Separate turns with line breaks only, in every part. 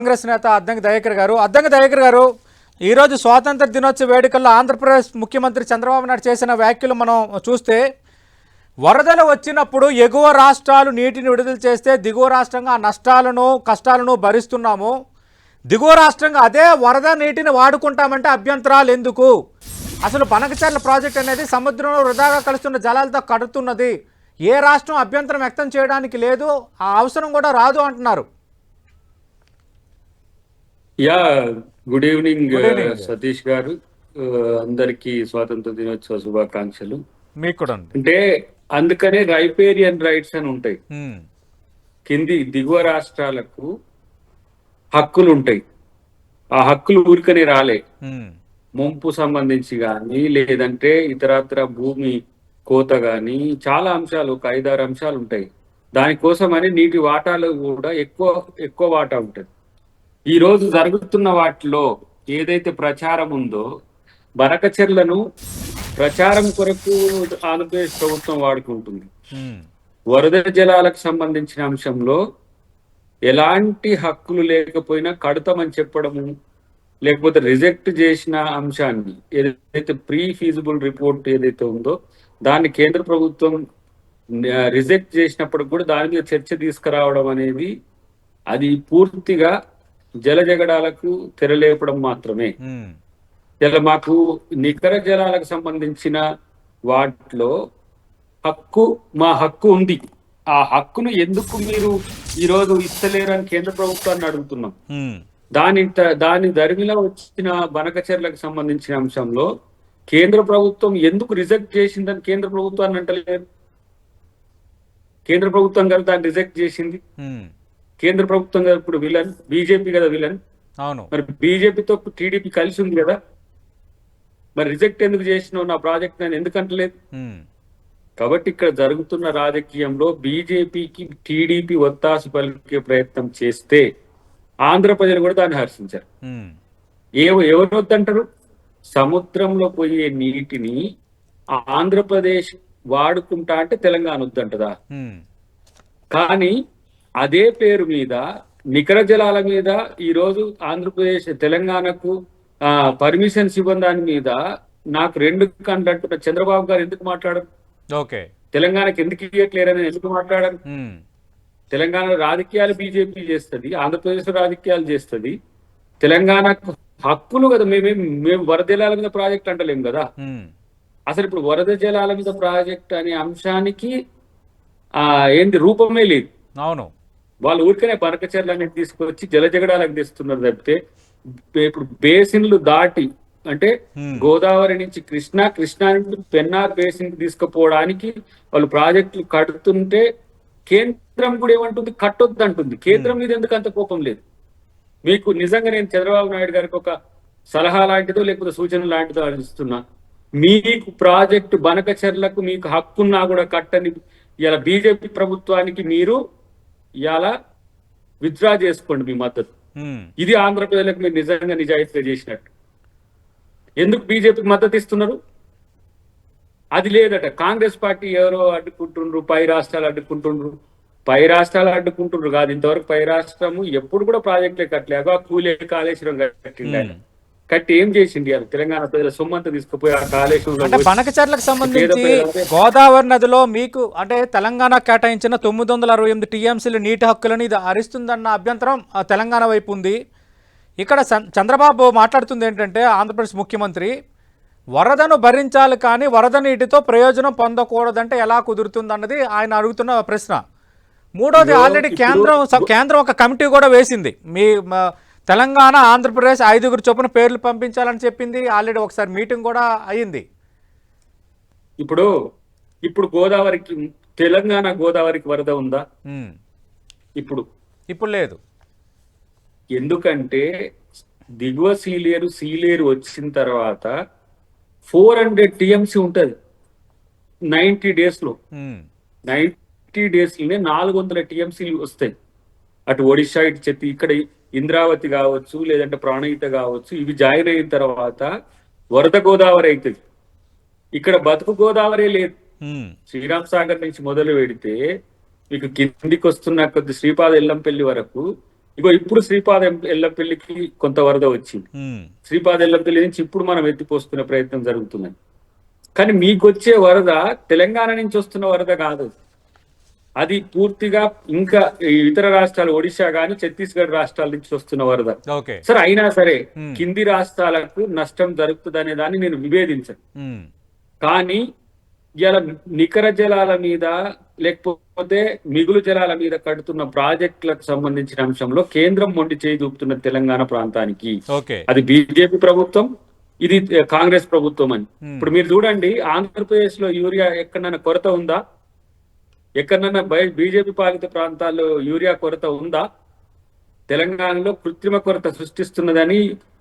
కాంగ్రెస్ నేత అద్దంకి దయాకర్ గారు. అద్దంకి దయాకర్ గారు ఈరోజు స్వాతంత్ర దినోత్సవ వేడుకల్లో ఆంధ్రప్రదేశ్ ముఖ్యమంత్రి చంద్రబాబు నాయుడు చేసిన వ్యాఖ్యలు మనం చూస్తే వరదలు వచ్చినప్పుడు ఎగువ రాష్ట్రాలు నీటిని విడుదల చేస్తే దిగువ రాష్ట్రంగా నష్టాలను కష్టాలను భరిస్తున్నాము. దిగువ రాష్ట్రంగా అదే వరద నీటిని వాడుకుంటామంటే అభ్యంతరాలు ఎందుకు? అసలు పనకచర్ల ప్రాజెక్ట్ అనేది సముద్రంలో వృధాగా కలుస్తున్న జలాలతో కడుతున్నది. ఏ రాష్ట్రం అభ్యంతరం వ్యక్తం చేయడానికి లేదు ఆ అవసరం కూడా రాదు అంటున్నారు.
Yeah good evening
evening.
Satish garu. Uh, అందరికీ స్వాతంత్ర దినోత్సవ శుభాకాంక్షలు.
మీకు కూడా
అంటే అందుకనే రైపేరియన్ రైట్స్ అని ఉంటాయి.
ఉమ్,
కింది దిగువ రాష్ట్రాలకు హక్కులు ఉంటాయి. ఆ హక్కులు ఊరికనే రాలే.
ఉమ్,
ముంపు సంబంధించి కానీ లేదంటే ఇతరత్ర భూమి కోత కానీ చాలా అంశాలు ఒక ఐదారు అంశాలు ఉంటాయి. దానికోసమని నీటి వాటాలు కూడా ఎక్కువ ఎక్కువ వాటా ఉంటుంది. ఈ రోజు జరుగుతున్న వాటిలో ఏదైతే ప్రచారం ఉందో బనకచెర్లను ప్రచారం కొరకు ఆంధ్రప్రదేశ్ ప్రభుత్వం వాడుకుంటుంది వరద జలాలకు సంబంధించిన అంశంలో ఎలాంటి హక్కులు లేకపోయినా కడతామని చెప్పడము లేకపోతే రిజెక్ట్ చేసిన అంశాన్ని ఏదైతే ప్రీ ఫీజిబుల్ రిపోర్ట్ ఏదైతే ఉందో దాన్ని కేంద్ర ప్రభుత్వం రిజెక్ట్ చేసినప్పుడు కూడా దాని మీద చర్చ తీసుకురావడం అనేది అది పూర్తిగా జలజగడాలకు తెరలేపడం మాత్రమే. ఇలా మాకు నికర జలాలకు సంబంధించిన వాటిలో హక్కు మా హక్కు ఉంది. ఆ హక్కును ఎందుకు మీరు ఈ రోజు ఇస్తలేరు అని కేంద్ర ప్రభుత్వాన్ని అడుగుతున్నాం. దాని దాని దరిమిలో వచ్చిన బనకచర్లకు సంబంధించిన అంశంలో కేంద్ర ప్రభుత్వం ఎందుకు రిజెక్ట్ చేసిందని కేంద్ర ప్రభుత్వాన్ని అంటలేరు? కేంద్ర ప్రభుత్వం కదా దాన్ని రిజెక్ట్ చేసింది. కేంద్ర ప్రభుత్వం కదా ఇప్పుడు విలన్ బీజేపీ కదా విలన్.
అవును.
మరి బీజేపీతో టీడీపీ కలిసి ఉంది కదా. మరి రిజెక్ట్ ఎందుకు చేసినావు నా ప్రాజెక్ట్ నేను ఎందుకు అంటలేదు
ఉమ్,
కాబట్టి ఇక్కడ జరుగుతున్న రాజకీయంలో బీజేపీకి టీడీపీ ఒత్తాసు పలికే ప్రయత్నం చేస్తే ఆంధ్ర ప్రజలు కూడా దాన్ని హర్షించారు.
ఉమ్,
ఏ ఎవరు వద్దంటారు? సముద్రంలో పోయే నీటిని ఆంధ్రప్రదేశ్ వాడుకుంటా అంటే తెలంగాణ వద్దంటదా? కానీ అదే పేరు మీద నికర జలాల మీద ఈ రోజు ఆంధ్రప్రదేశ్ తెలంగాణకు ఆ పర్మిషన్స్ ఇవ్వని దాని మీద నాకు రెండు కంటే చంద్రబాబు గారు ఎందుకు మాట్లాడరు?
ఓకే.
తెలంగాణకి ఎందుకు ఇవ్వట్లేరని ఎందుకు మాట్లాడరు? తెలంగాణ రాజకీయాలు బీజేపీ చేస్తుంది ఆంధ్రప్రదేశ్ రాజకీయాలు చేస్తుంది. తెలంగాణకు హక్కులు కదా మేమేం మేము వరద జలాల మీద ప్రాజెక్ట్ అంటలేం కదా. అసలు ఇప్పుడు వరద జలాల మీద ప్రాజెక్ట్ అనే అంశానికి ఆ ఏంది రూపమే లేదు.
అవును.
వాళ్ళు ఊరికనే బనకచర్లు అనేది తీసుకొచ్చి జలజగడాలకు తెస్తున్నారు తప్పితే ఇప్పుడు బేసిన్లు దాటి అంటే. గోదావరి నుంచి కృష్ణా కృష్ణా నుంచి పెన్నార్ బేసిన్ తీసుకుపోవడానికి వాళ్ళు ప్రాజెక్టులు కడుతుంటే కేంద్రం కూడా ఏమంటుంది? కట్టొద్దు అంటుంది కేంద్రం మీద ఎందుకు అంత కోపం లేదు? మీకు నిజంగా నేను చంద్రబాబు నాయుడు గారికి ఒక సలహా లాంటిదో లేకపోతే సూచన లాంటిదో అందిస్తున్నా మీకు ప్రాజెక్టు బనకచర్లకు మీకు హక్కున్నా కూడా కట్టని ఇలా బీజేపీ ప్రభుత్వానికి మీరు ఇలా విత్డ్రా చేసుకోండి మీ మద్దతు. ఇది ఆంధ్రప్రదేశ్లకు మీరు నిజంగా నిజాయితీగా చేసినట్టు. ఎందుకు బీజేపీకి మద్దతు ఇస్తున్నారు? అది లేదట. కాంగ్రెస్ పార్టీ ఎవరో అడ్డుకుంటుండ్రు పై రాష్ట్రాలు అడ్డుకుంటుండ్రు. పై రాష్ట్రాలు అడ్డుకుంటుండ్రు కాదు. ఇంతవరకు పై రాష్ట్రము ఎప్పుడు కూడా ప్రాజెక్టులే కట్టలేక కూలే కాళేశ్వరం కట్టిండు. కట్టి ఏం చేసింది అది? తెలంగాణ ప్రజల సొమ్మంతా తీసుకుపోయి ఆ కాళేశ్వరంలో
అంటే బనకచర్లకు సంబంధించి గోదావరి నదిలో మీకు అంటే తెలంగాణ కేటాయించిన తొమ్మిది వందల అరవై ఎనిమిది టీఎంసీల నీటి హక్కులను ఇది హరిస్తుందన్న అభ్యంతరం తెలంగాణ వైపు ఉంది. ఇక్కడ చంద్రబాబు మాట్లాడుతుంది ఏంటంటే ఆంధ్రప్రదేశ్ ముఖ్యమంత్రి వరదను భరించాలి కానీ వరద నీటితో ప్రయోజనం పొందకూడదంటే ఎలా కుదురుతుంది అన్నది ఆయన అడుగుతున్న ప్రశ్న. మూడోది ఆల్రెడీ కేంద్రం కేంద్రం ఒక కమిటీ కూడా వేసింది. మ- తెలంగాణ ఆంధ్రప్రదేశ్ ఐదుగురు చొప్పున పేర్లు పంపించాలని చెప్పింది. ఆల్రెడీ ఒకసారి మీటింగ్ కూడా అయ్యింది
ఇప్పుడు ఇప్పుడు గోదావరికి తెలంగాణ గోదావరికి వరద ఉందా. ఇప్పుడు.
ఇప్పుడు లేదు.
ఎందుకంటే దిగువ సీలేరు సీలేరు వచ్చిన తర్వాత ఫోర్ హండ్రెడ్ టిఎంసి ఉంటది. నైన్టీ డేస్లో
ఉమ్.
నైన్టీ డేస్లోనే నాలుగు వందల టిఎంసీలు వస్తాయి. అటు ఒడిశా ఇటు చెప్పి ఇక్కడ ఇంద్రావతి కావచ్చు లేదంటే ప్రాణహిత కావచ్చు ఇవి జాయిన్ అయిన తర్వాత వరద గోదావరి అవుతుంది. ఇక్కడ బతుకు గోదావరి లేదు. శ్రీరామ్ సాగర్ నుంచి మొదలు పెడితే మీకు కిందికి వస్తున్న కొద్ది శ్రీపాద ఎల్లంపల్లి వరకు ఇగో ఇప్పుడు శ్రీపాద ఎల్లపల్లికి కొంత వరద వచ్చింది. శ్రీపాద ఎల్లపల్లి నుంచి ఇప్పుడు మనం ఎత్తిపోసుకునే ప్రయత్నం జరుగుతున్నది. కానీ మీకు వచ్చే వరద తెలంగాణ నుంచి వస్తున్న వరద కాదు. అది పూర్తిగా ఇంకా ఇతర రాష్ట్రాలు ఒడిశా గాని ఛత్తీస్గఢ్ రాష్ట్రాల నుంచి వస్తున్న వరద. సరే అయినా సరే. కింది రాష్ట్రాలకు నష్టం జరుగుతుంది అనే దాన్ని నేను విభేదించను. కానీ ఇలా నికర జలాల మీద లేకపోతే మిగులు జలాల మీద కడుతున్న ప్రాజెక్టులకు సంబంధించిన అంశంలో కేంద్రం మొండి చేయి చూపుతున్న తెలంగాణ ప్రాంతానికి. అది బీజేపీ ప్రభుత్వం ఇది కాంగ్రెస్ ప్రభుత్వం అని. ఇప్పుడు మీరు చూడండి ఆంధ్రప్రదేశ్లో యూరియా ఎక్కడైనా కొరత ఉందా? ఎక్కడైనా బీజేపీ పాలిత ప్రాంతాల్లో యూరియా కొరత ఉందా? తెలంగాణలో కృత్రిమ కొరత సృష్టిస్తున్నదని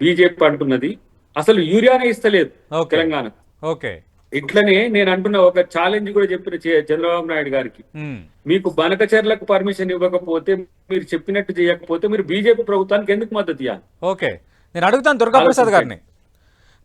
బీజేపీ అంటున్నది. అసలు యూరియానే ఇస్తలేదు తెలంగాణ.
ఓకే.
ఇట్లనే నేను అంటున్న ఒక ఛాలెంజ్ కూడా చెప్పిన చంద్రబాబు నాయుడు గారికి. మీకు బనకచర్లకు పర్మిషన్ ఇవ్వకపోతే మీరు చెప్పినట్టు చేయకపోతే మీరు బీజేపీ ప్రభుత్వానికి ఎందుకు మద్దతు ఇవ్వాలి
ఓకే. నేను అడుగుతాను దుర్గాప్రసాద్ గారిని.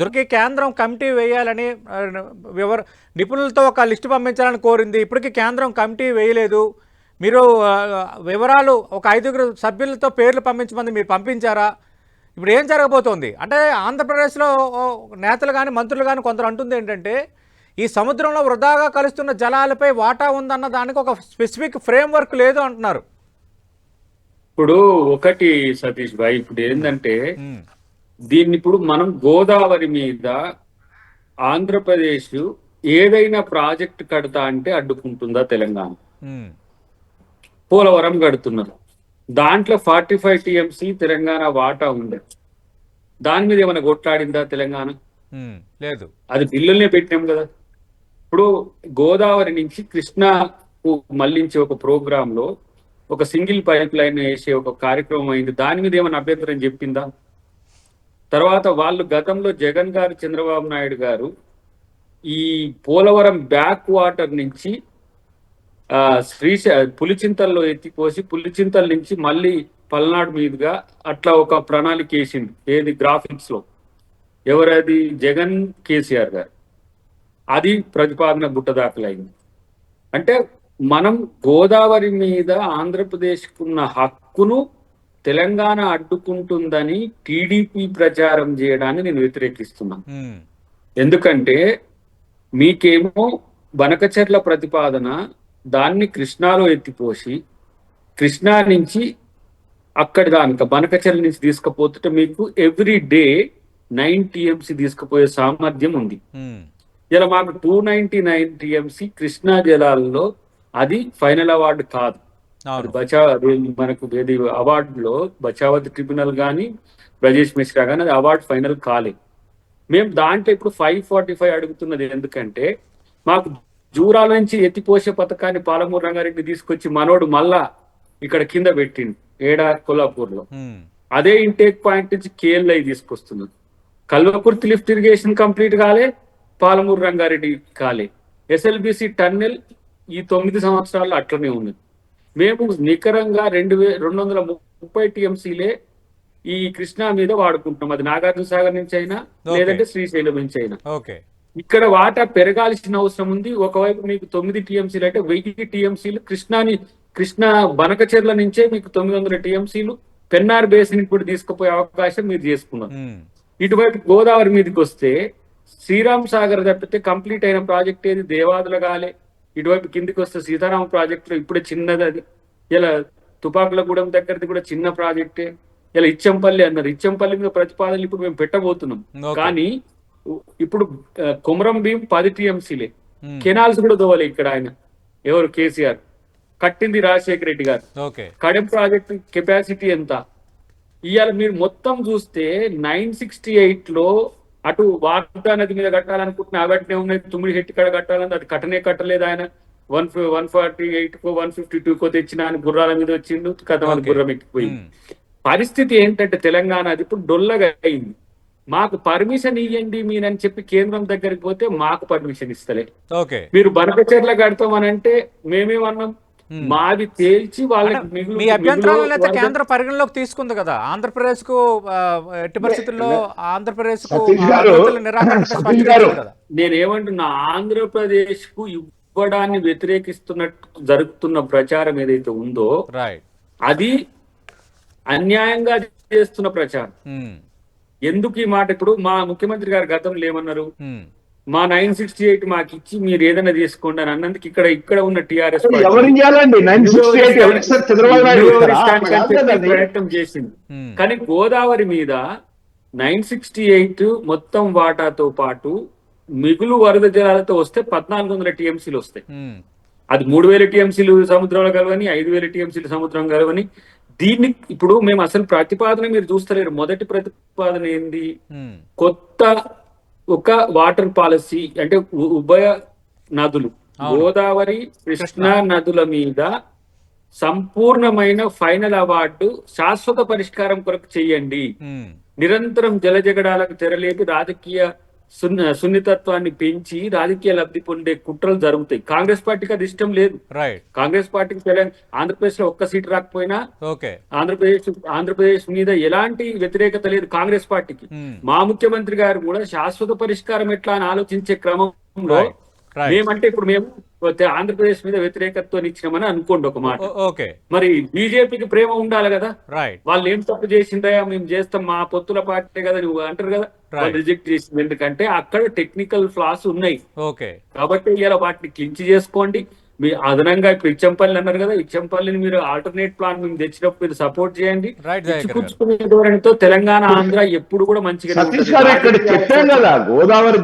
దుర్గి కేంద్రం కమిటీ వేయాలని వివర నిపుణులతో ఒక లిస్టు పంపించాలని కోరింది. ఇప్పటికీ కేంద్రం కమిటీ వేయలేదు. మీరు వివరాలు ఒక ఐదుగురు సభ్యులతో పేర్లు పంపించమంది మీరు పంపించారా? ఇప్పుడు ఏం జరగబోతోంది? అంటే ఆంధ్రప్రదేశ్లో నేతలు కానీ మంత్రులు కానీ కొందరు అంటుంది ఏంటంటే ఈ సముద్రంలో వృధాగా కలుస్తున్న జలాలపై వాటా ఉందన్న దానికి ఒక స్పెసిఫిక్ ఫ్రేమ్ వర్క్ లేదు అంటున్నారు.
ఇప్పుడు ఒకటి సతీష్ భాయ్ ఇప్పుడు ఏంటంటే దీన్ని ఇప్పుడు మనం గోదావరి మీద ఆంధ్రప్రదేశ్ ఏదైనా ప్రాజెక్ట్ కడతా అంటే అడ్డుకుంటుందా తెలంగాణ? పోలవరం కడుతున్నారు. దాంట్లో ఫార్టీ ఫైవ్ టీఎంసీ తెలంగాణ వాటా ఉంది దాని మీద ఏమైనా కొట్లాడిందా తెలంగాణ?
లేదు.
అది బిల్లుల్నే పెట్టినాం కదా. ఇప్పుడు గోదావరి నుంచి కృష్ణాకు మళ్ళించే ఒక ప్రోగ్రామ్లో ఒక సింగిల్ పైప్ లైన్ వేసే ఒక కార్యక్రమం అయింది. దాని మీద ఏమైనా అభ్యంతరం చెప్పిందా? తర్వాత వాళ్ళు గతంలో జగన్ గారు చంద్రబాబు నాయుడు గారు ఈ పోలవరం బ్యాక్ వాటర్ నుంచి ఆ శ్రీశ పులిచింతల్లో ఎత్తిపోసి పులిచింతల నుంచి మళ్ళీ పల్నాడు మీదుగా అట్లా ఒక ప్రణాళిక వేసింది ఏది? గ్రాఫిక్స్లో. ఎవరది? జగన్ కేసీఆర్ గారు. అది ప్రతిపాదన గుట్టదాఖలైంది అంటే మనం గోదావరి మీద ఆంధ్రప్రదేశ్కున్న హక్కును తెలంగాణ అడ్డుకుంటుందని టీడీపీ ప్రచారం చేయడాన్ని నేను వ్యతిరేకిస్తున్నాను. ఎందుకంటే మీకేమో బనకచెర్ల ప్రతిపాదన దాన్ని కృష్ణాలో ఎత్తిపోసి కృష్ణా నుంచి అక్కడి దానిక బనకచెర్ల నుంచి తీసుకుపోతుంటే మీకు ఎవ్రీ డే నైన్ టీఎంసీ తీసుకుపోయే సామర్థ్యం ఉంది. ఇలా మాకు two ninety nine TMC Krishna జలాల్లో అది ఫైనల్ అవార్డు కాదు. అది
అవును
బచా అది మనకు ఏది అవార్డులో బచావత్ ట్రిబ్యునల్ కానీ బ్రజేష్ మిశ్రా కానీ అది అవార్డు ఫైనల్ కాలే. మేము దాంట్లో ఇప్పుడు ఫైవ్ ఫార్టీ ఫైవ్ అడుగుతున్నది ఎందుకంటే మాకు జూరాల నుంచి ఎత్తిపోసే పథకాన్ని పాలమూరు రంగారెడ్డి తీసుకొచ్చి మనోడు మళ్ళా ఇక్కడ కింద పెట్టిండు ఏడా కొల్లాపూర్లో.
ఉమ్,
అదే ఇంటేక్ పాయింట్ నుంచి కేఎల్ఐ తీసుకొస్తున్నారు. కల్వకుర్తి లిఫ్ట్ ఇరిగేషన్ కంప్లీట్ కాలే పాలమూరు రంగారెడ్డి కాలే. ఎస్ఎల్బిసి టన్నెల్ ఈ తొమ్మిది సంవత్సరాల్లో అట్లనే ఉన్నది. మేము నికరంగా రెండు వే రెండు వందల ముప్పై టీఎంసీలే ఈ కృష్ణా మీద వాడుకుంటున్నాం. అది నాగార్జున సాగర్ నుంచి అయినా. లేదంటే శ్రీశైలం నుంచి అయినా. ఇక్కడ వాటా పెరగాల్సిన అవసరం ఉంది. ఒకవైపు మీకు తొమ్మిది టీఎంసీలు అంటే వెయ్యి టీఎంసీలు కృష్ణాని కృష్ణా బనకచెర్ల నుంచే మీకు తొమ్మిది వందల టీఎంసీలు పెన్నార్ బేసిన్ ఇప్పుడు తీసుకుపోయే అవకాశం మీరు చేసుకున్నారు. ఇటువైపు గోదావరి మీదకి వస్తే శ్రీరామ్ సాగర్ తప్పితే కంప్లీట్ అయిన ప్రాజెక్ట్ ఏది? దేవాదుల గాలే. ఇటువైపు కిందికి వస్తే సీతారామ ప్రాజెక్ట్లో ఇప్పుడే చిన్నది అది. ఇలా తుపాకులగూడెం దగ్గరది కూడా చిన్న ప్రాజెక్టే. ఇలా ఇచ్చంపల్లి అన్నారు. ఇచ్చంపల్లి మీద ప్రతిపాదనలు ఇప్పుడు మేము పెట్టబోతున్నాం. కానీ ఇప్పుడు కొమరం భీం పది టీఎంసీలే. కెనాల్స్ కూడా దోవాలి ఇక్కడ ఆయన. ఎవరు? కేసీఆర్. కట్టింది రాజశేఖర రెడ్డి గారు. కడెం ప్రాజెక్ట్ కెపాసిటీ ఎంత? ఇవాళ మీరు మొత్తం చూస్తే నైన్ సిక్స్టీ ఎయిట్లో అటు వార్తా నది మీద కట్టాలనుకుంటున్న అవట్నే ఉన్నాయి తుమ్మిడి హెట్టి కడ కట్టాలని అది కట్టనే కట్టలేదు ఆయన. వన్ వన్ ఫార్టీ ఎయిట్ కో వన్ ఫిఫ్టీ టూ కో తెచ్చిన ఆయన గుర్రాల మీద వచ్చిండు కథ. గుర్రం ఎక్కిపోయింది. పరిస్థితి ఏంటంటే తెలంగాణ అది ఇప్పుడు డొల్లగా అయింది. మాకు పర్మిషన్ ఇవ్వండి మీరని చెప్పి కేంద్రం దగ్గరికి పోతే మాకు పర్మిషన్ ఇస్తలే. మీరు బనకచెర్ల కడతామని అంటే మేమేమన్నాం. మాది తేల్చి వాళ్ళకి మిగులు
మీ అభ్యంతరాలను అయితే కేంద్ర పరిగణలోకి తీసుకుంది కదా. ఆంధ్రప్రదేశ్కు ఎట్టి పరిస్థితుల్లో ఆంధ్రప్రదేశ్కు
నేనేమంటున్నా ఆంధ్రప్రదేశ్కు ఇవ్వడాన్ని వ్యతిరేకిస్తున్నట్టు జరుగుతున్న ప్రచారం ఏదైతే ఉందో
రైట్
అది అన్యాయంగా చేస్తున్న ప్రచారం. ఎందుకు ఈ మాట ఇప్పుడు మా ముఖ్యమంత్రి గారు గతంలో ఏమన్నారు? మా నైన్ సిక్స్టీ ఎయిట్ మాకు ఇచ్చి మీరు ఏదైనా చేసుకోండి అని అన్నందుకు ఇక్కడ ఇక్కడ ఉన్న టిఆర్ఎస్. ప్రయత్నం చేసింది కానీ గోదావరి మీద నైన్ సిక్స్టీ ఎయిట్ మొత్తం వాటాతో పాటు మిగులు వరద జలాలతో వస్తే పద్నాలుగు వందల టీఎంసీలు వస్తాయి. అది మూడు వేల టీఎంసీలు సముద్రంలో కలవని ఐదు వేల టీఎంసీలు సముద్రం కలవని. దీన్ని ఇప్పుడు మేము అసలు ప్రతిపాదన మీరు చూస్తలేరు. మొదటి ప్రతిపాదన ఏంది? కొత్త ఒక వాటర్ పాలసీ అంటే ఉభయ నదులు. గోదావరి కృష్ణా నదుల మీద సంపూర్ణమైన ఫైనల్ అవార్డు శాశ్వత పరిష్కారం కొరకు చేయండి. నిరంతరం జలజగడాలకు తెరలేపి రాజకీయ సున్న సున్నితత్వాన్ని పెంచి రాజకీయ లబ్ధి పొందే కుట్రలు జరుగుతాయి. కాంగ్రెస్ పార్టీకి అది ఇష్టం లేదు.
రైట్
కాంగ్రెస్ పార్టీకి తెలంగాణ ఆంధ్రప్రదేశ్లో ఒక్క సీట్ రాకపోయినా
ఓకే
ఆంధ్రప్రదేశ్ ఆంధ్రప్రదేశ్ మీద ఎలాంటి వ్యతిరేకత లేదు కాంగ్రెస్ పార్టీకి.
ఉమ్,
మా ముఖ్యమంత్రి గారు కూడా శాశ్వత పరిష్కారం ఎట్లా అని ఆలోచించే క్రమంలో మేమంటే ఇప్పుడు మేము ఆంధ్రప్రదేశ్ మీద వ్యతిరేకతతో ఇచ్చినామని అనుకోండి ఒక మాట.
ఓకే.
మరి బీజేపీకి ప్రేమ ఉండాలి కదా.
రైట్
వాళ్ళు ఏం తప్పు చేసిందయా మేము చేస్తాం మా పొత్తుల పార్టీ కదా నువ్వు అంటారు కదా. వాళ్ళు రిజెక్ట్ చేసింది ఎందుకంటే అక్కడ టెక్నికల్ ఫ్లాస్ ఉన్నాయి.
ఓకే.
కాబట్టి ఇలా వాటిని క్లించి చేసుకోండి. మీ అదనంగా ఇప్పుడు ఇచ్చంపల్లి అన్నారు కదా ఇచ్చంపల్లిని మీరు ఆల్టర్నేట్ ప్లాన్ మేము తెచ్చినప్పుడు మీరు సపోర్ట్ చేయండి. ఇచ్చిపుచ్చుకునే ధోరణితో తెలంగాణ ఆంధ్ర ఎప్పుడు కూడా మంచిగా
గోదావరి